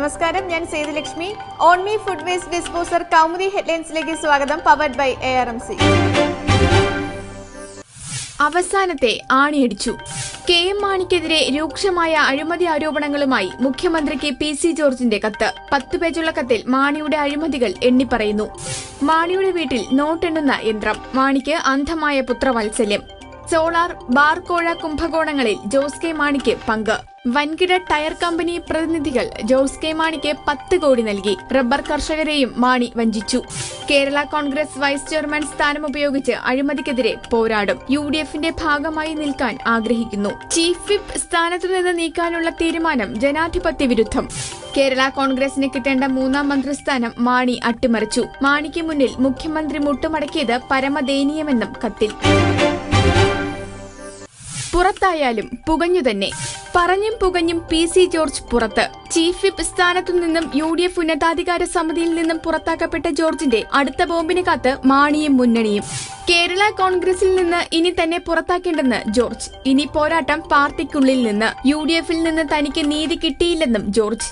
നമസ്കാരം. ഞാൻ Sethulakshmi me food waste disposer Kaumudi ഹെഡ്ലൈൻസിലേക്ക് സ്വാഗതം powered by A R M C അവസാനത്തെ ആണിയടിച്ചു. കെ എം മാണിക്കെതിരെ രൂക്ഷമായ അഴിമതി ആരോപണങ്ങളുമായി മുഖ്യമന്ത്രിക്ക് പി സി ജോർജിന്റെ കത്ത്. പത്ത് പേജുള്ള കത്തിൽ മാണിയുടെ അഴിമതികൾ എണ്ണിപ്പറയുന്നു മാണിയുടെ വീട്ടിൽ നോട്ടെണ്ണുന്ന യന്ത്രം. മാണിക്ക് അന്ധമായ പുത്രവാത്സല്യം. സോളാർ ബാർകോഴ കുംഭകോണങ്ങളിൽ ജോസ് കെ മാണിക്ക് പങ്ക്. വൻകിട ടയർ കമ്പനി പ്രതിനിധികൾ ജോസ് കെ മാണിക്ക് പത്ത് കോടി നൽകി. റബ്ബർ കർഷകരെയും മാണി വഞ്ചിച്ചു. കേരള കോൺഗ്രസ് വൈസ് ചെയർമാൻ സ്ഥാനം ഉപയോഗിച്ച് അഴിമതിക്കെതിരെ പോരാടും. യു ഡി എഫിന്റെ ഭാഗമായി നിൽക്കാൻ ആഗ്രഹിക്കുന്നു. ചീഫ് വിപ്പ് സ്ഥാനത്തു നിന്ന് നീക്കാനുള്ള തീരുമാനം ജനാധിപത്യ വിരുദ്ധം. കേരള കോൺഗ്രസിന് കിട്ടേണ്ട മൂന്നാം മന്ത്രിസ്ഥാനം മാണി അട്ടിമറിച്ചു. മാണിക്ക് മുന്നിൽ മുഖ്യമന്ത്രി മുട്ടുമടക്കിയത് പരമദയനീയമെന്നും കത്തിൽ. പുറത്തായാലും പുകഞ്ഞു തന്നെ. പറഞ്ഞും പുകഞ്ഞും പി സി ജോർജ് പുറത്ത്. ചീഫ് വിപ്പ് സ്ഥാനത്തു നിന്നും യു ഡി എഫ് ഉന്നതാധികാര സമിതിയിൽ നിന്നും പുറത്താക്കപ്പെട്ട ജോർജിന്റെ അടുത്ത ബോംബിന് കാത്ത് മാണിയും മുന്നണിയും. കേരള കോൺഗ്രസിൽ നിന്ന് ഇനി തന്നെ പുറത്താക്കേണ്ടെന്ന് ജോർജ്. ഇനി പോരാട്ടം പാർട്ടിക്കുള്ളിൽ നിന്ന് യു ഡി എഫിൽ നിന്ന് തനിക്ക് നീതി കിട്ടിയില്ലെന്നും ജോർജ്.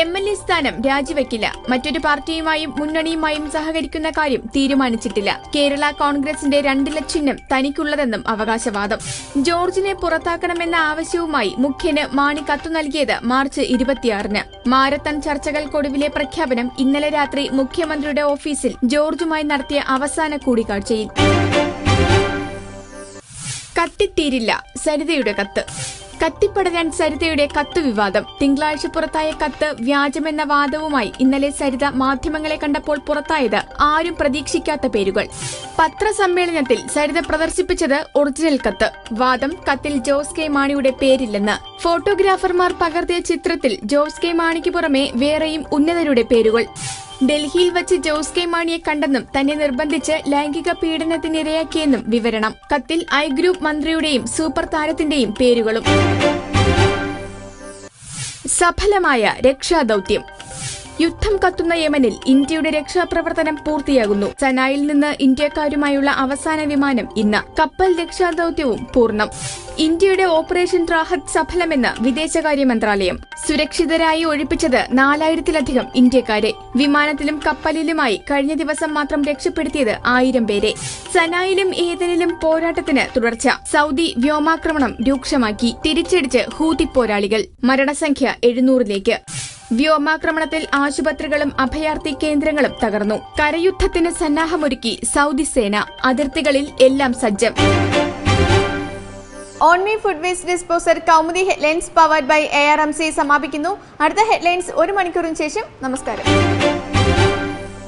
എം എൽ എ സ്ഥാനം രാജിവെക്കില്ല. മറ്റൊരു പാർട്ടിയുമായും മുന്നണിയുമായും സഹകരിക്കുന്ന കാര്യം തീരുമാനിച്ചിട്ടില്ല. കേരള കോൺഗ്രസിന്റെ രണ്ടില ചിഹ്നം തനിക്കുള്ളതെന്നും അവകാശവാദം. ജോർജിനെ പുറത്താക്കണമെന്ന ആവശ്യവുമായി മുഖ്യന് മാണി കത്തു നൽകിയത് മാർച്ച് ഇരുപത്തിയാറിന്. മാരത്തൺ ചർച്ചകൾക്കൊടുവിലെ പ്രഖ്യാപനം ഇന്നലെ രാത്രി മുഖ്യമന്ത്രിയുടെ ഓഫീസിൽ ജോർജുമായി നടത്തിയ അവസാന കൂടിക്കാഴ്ചയിൽ. കത്തിത്തീരില്ല. സരിതയുടെ കത്ത്. കത്തിപ്പടരാൻ സരിതയുടെ കത്ത് വിവാദം. തിങ്കളാഴ്ച പുറത്തായ കത്ത് വ്യാജമെന്ന വാദവുമായി ഇന്നലെ സരിത മാധ്യമങ്ങളെ കണ്ടപ്പോൾ പുറത്തായത് ആരും പ്രതീക്ഷിക്കാത്ത പേരുകൾ. പത്രസമ്മേളനത്തിൽ സരിത പ്രദർശിപ്പിച്ചത് ഒറിജിനൽ കത്ത്. വാദം കത്തിൽ ജോസ് കെ മാണിയുടെ പേരില്ലെന്ന്. ഫോട്ടോഗ്രാഫർമാർ പകർത്തിയ ചിത്രത്തിൽ ജോസ് കെ മാണിക്ക് പുറമെ വേറെയും ഉന്നതരുടെ പേരുകൾ. ഡൽഹിയിൽ വച്ച് ജോസ് കെ മാണിയെ കണ്ടെന്നും തന്നെ നിർബന്ധിച്ച് ലൈംഗിക പീഡനത്തിനിരയാക്കിയെന്നും വിവരണം. കത്തിൽ ഐ ഗ്രൂപ്പ് മന്ത്രിയുടെയും സൂപ്പർ താരത്തിന്റെയും പേരുകളും. സഫലമായ രക്ഷാദൌത്യം. യുദ്ധം കത്തുന്ന യമനിൽ ഇന്ത്യയുടെ രക്ഷാപ്രവർത്തനം പൂർത്തിയാകുന്നു. സനായിൽ നിന്ന് ഇന്ത്യക്കാരുമായുള്ള അവസാന വിമാനം ഇന്ന്. കപ്പൽ രക്ഷാദൌത്യവും പൂർണം. ഇന്ത്യയുടെ ഓപ്പറേഷൻ റാഹത്ത് സഫലമെന്ന് വിദേശകാര്യ മന്ത്രാലയം. സുരക്ഷിതരായി ഒഴിപ്പിച്ചത് നാലായിരത്തിലധികം ഇന്ത്യക്കാരെ. വിമാനത്തിലും കപ്പലിലുമായി കഴിഞ്ഞ ദിവസം മാത്രം രക്ഷപ്പെടുത്തിയത് ആയിരം പേരെ. സനായിലും ഏതനിലും പോരാട്ടത്തിന് തുടർച്ച. സൗദി വ്യോമാക്രമണം രൂക്ഷമാക്കി. തിരിച്ചടിച്ച് ഹൂതി പോരാളികൾ. മരണസംഖ്യ എഴുന്നൂറിലേക്ക്. വ്യോമാക്രമണത്തിൽ ആശുപത്രികളും അഭയാർത്ഥി കേന്ദ്രങ്ങളും തകർന്നു. കരയുദ്ധത്തിന് സന്നാഹമൊരുക്കി സൗദി സേന. അതിർത്തികളിൽ എല്ലാം സജ്ജം. Onmi food waste disposer Kaumudi headlines powered by A R M C സമാപിക്കുന്നു. അടുത്ത ഹെഡ്ലൈൻസ് ഒരു മണിക്കൂറിന് ശേഷം നമസ്കാരം.